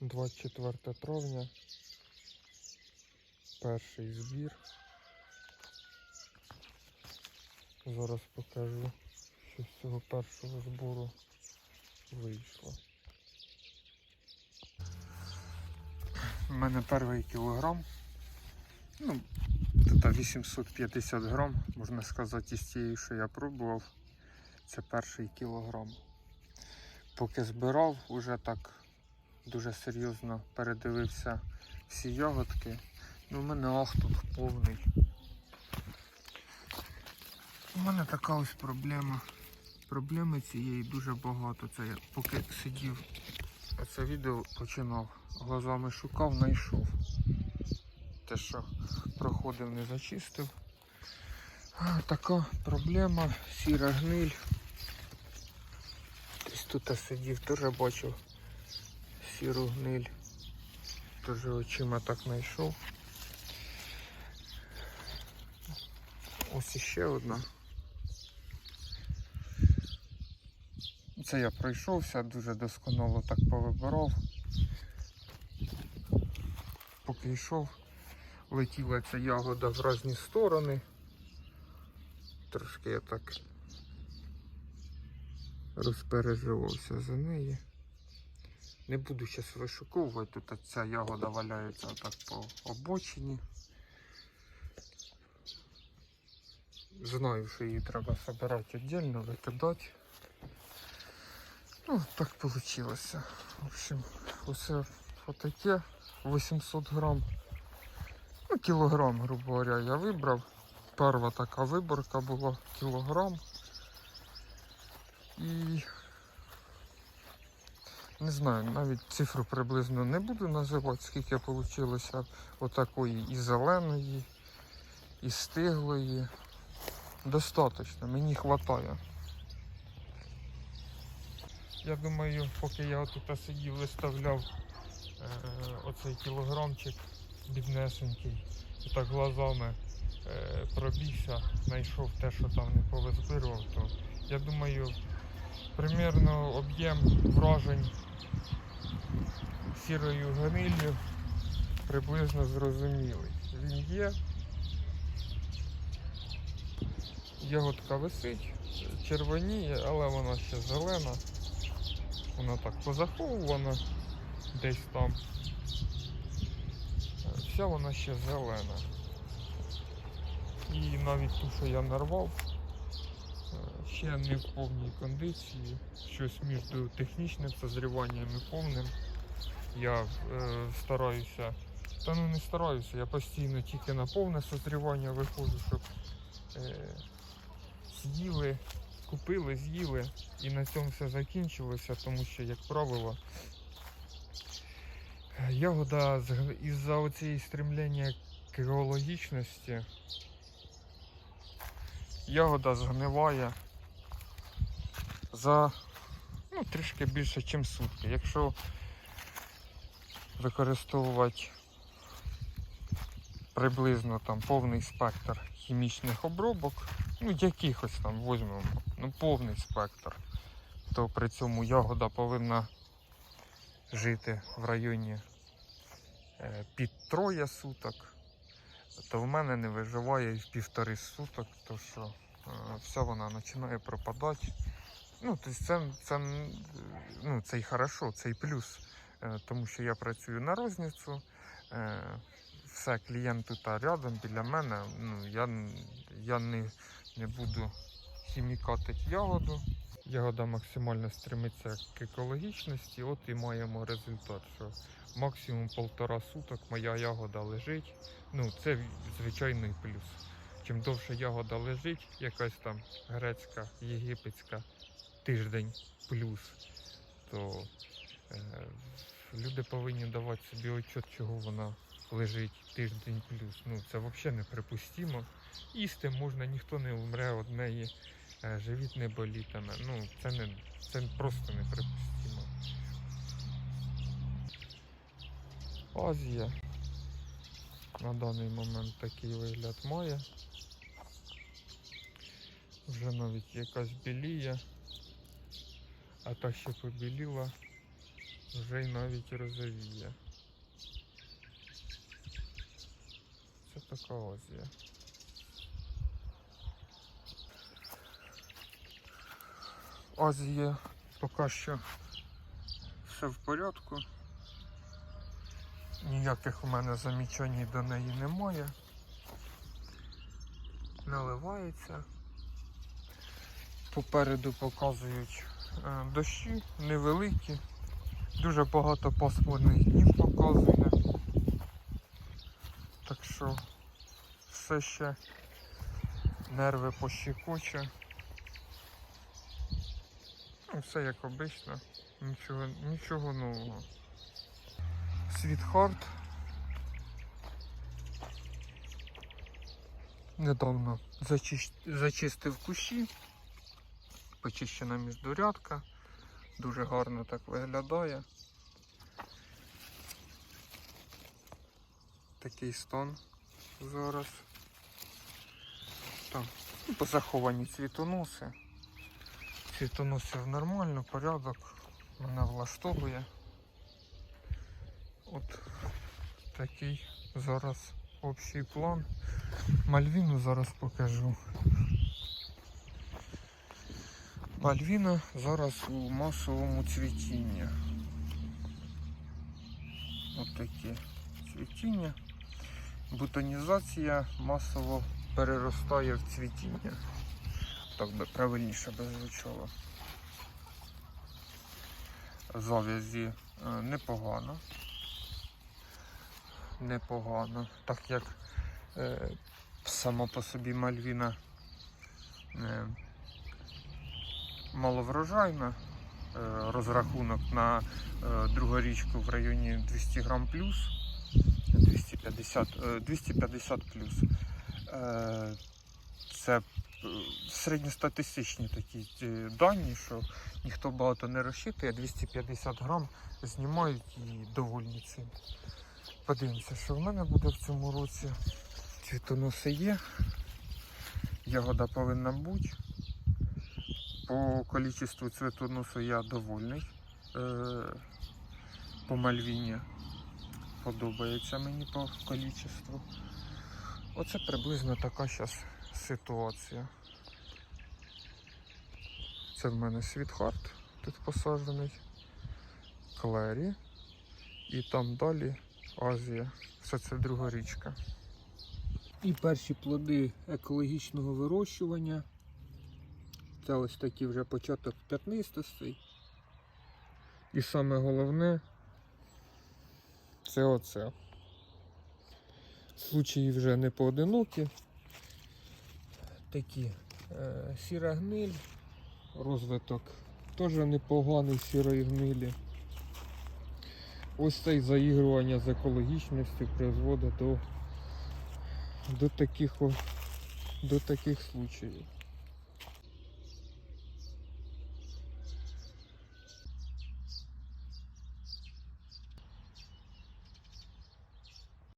24 травня. Перший збір. Зараз покажу, що з цього першого збору вийшло. У мене перший кілограм. Ну, тут 850 грам, можна сказати, із тієї, що я пробував. Це перший кілограм. Поки збирав, уже так дуже серйозно передивився всі ягодки. Ну, у мене ах тут повний. У мене така ось проблема. Проблеми цієї дуже багато. Це я поки сидів, це відео починав, глазами шукав, знайшов. Те, що проходив, не зачистив. Така проблема, сіра гниль. Десь тут сидів, теж бачив сіру гниль. Теж очима так знайшов. Ось іще одна. Це я пройшовся, дуже досконало так повибирав. Поки йшов, летіла ця ягода в різні сторони. Трошки я так розпереживався за неї. Не буду зараз вишуковувати, тут ця ягода валяється так по обочині. Знаю, що її треба збирати віддільно, викидати. Ну, так вийшло. В общем, усе отаке 800 грам. Ну, кілограм, грубо говоря, я вибрав. Перша така виборка була кілограм. І не знаю, навіть цифру приблизно не буду називати, скільки вийшло отакої і зеленої, і стиглої. Достаточно, мені вистачає. Я думаю, поки я тут сидів, виставляв е, оцей кілограмчик біднесенький, так глазами е, пробігся, знайшов те, що там не повизбирував, то я думаю, примірно об'єм вражень сірою гниллю приблизно зрозумілий. Він є. Ягодка висить, червоніє, але вона ще зелена. Вона так позаховувана десь там. Вся вона ще зелена. І навіть ту, що я нарвав, ще не в повній кондиції. Щось між технічним созріванням і повним. Я е, стараюся, та ну не стараюся, я постійно тільки на повне созрівання виходжу, щоб е, з'їли, купили, з'їли і на цьому все закінчилося, тому що, як правило, ягода із-за оцієї стремлення к ягода згниває за ну, трішки більше, ніж сутки. Якщо використовувати приблизно там повний спектр хімічних обробок, ну якихось там візьмемо, ну повний спектр, то при цьому ягода повинна жити в районі е, під троє суток, то в мене не виживає і в півтори суток, то що е, вся вона починає пропадати. Ну, тобто це, це, ну, це й хорошо, це й плюс. Е, тому що я працюю на розницю. е, Все, клієнт тут рядом біля мене. Ну, я, я не, не буду хімікатити ягоду. Ягода максимально стремиться к екологічності, от і маємо результат, що максимум полтора суток моя ягода лежить. Ну, це звичайний плюс. Чим довше ягода лежить, якась там грецька, єгипетська, тиждень плюс, то Е, Люди повинні давати собі отчет, чого вона лежить тиждень плюс. Ну це взагалі неприпустимо. Їсти можна, ніхто не вмре од неї, е, живіт не болітиме. Ну це не це просто неприпустимо. Азія на даний момент такий вигляд має. Вже навіть якась біліє, а та що побіліла, вже й навіть розовіє. Це така Азія. Азія поки що все в порядку. Ніяких у мене замічань до неї немає. Наливається. Попереду показують дощі невеликі. Дуже багато пасмурних днів показує. Так що все ще нерви пощекоче. Ну, все як обично, нічого, нічого нового. Світхард. Недавно зачистив кущі. Почищена міждурядка. Дуже гарно так виглядає. Такий стан зараз. Там ну, позаховані цвітоноси. Цвітоносів нормально, порядок. Мене влаштовує. От такий зараз общий план. Мальвіну зараз покажу. Мальвіна зараз у масовому цвітінні. От такі цвітіння. Бутонізація масово переростає в цвітіння. Так би правильніше би звучало. Зав'язі е, непогано. Непогано. Так як е, сама по собі Мальвіна е, маловрожайна, е, розрахунок на е, другорічку в районі 200 грам плюс, 250, е, 250 плюс. Це середньостатистичні такі дані, що ніхто багато не розчитує, 250 грам знімають і довольні цим. Подивимося, що в мене буде в цьому році. Цвітоноси є. Ягода повинна бути. По кількості цвітоносу я довольний. Е, по Мальвіні подобається мені по кількості. Оце приблизно така зараз ситуація. Це в мене світхарт тут посаджений, Клері і там далі Азія. Все це друга річка. І перші плоди екологічного вирощування. Це ось такий вже початок п'ятнистостей. І саме головне це оце. Случаї вже не поодинокі. Такі е, сіра гниль, розвиток теж непоганий сірої гнилі. Ось це заігрування з екологічністю призводить до, до таких до таких случаїв.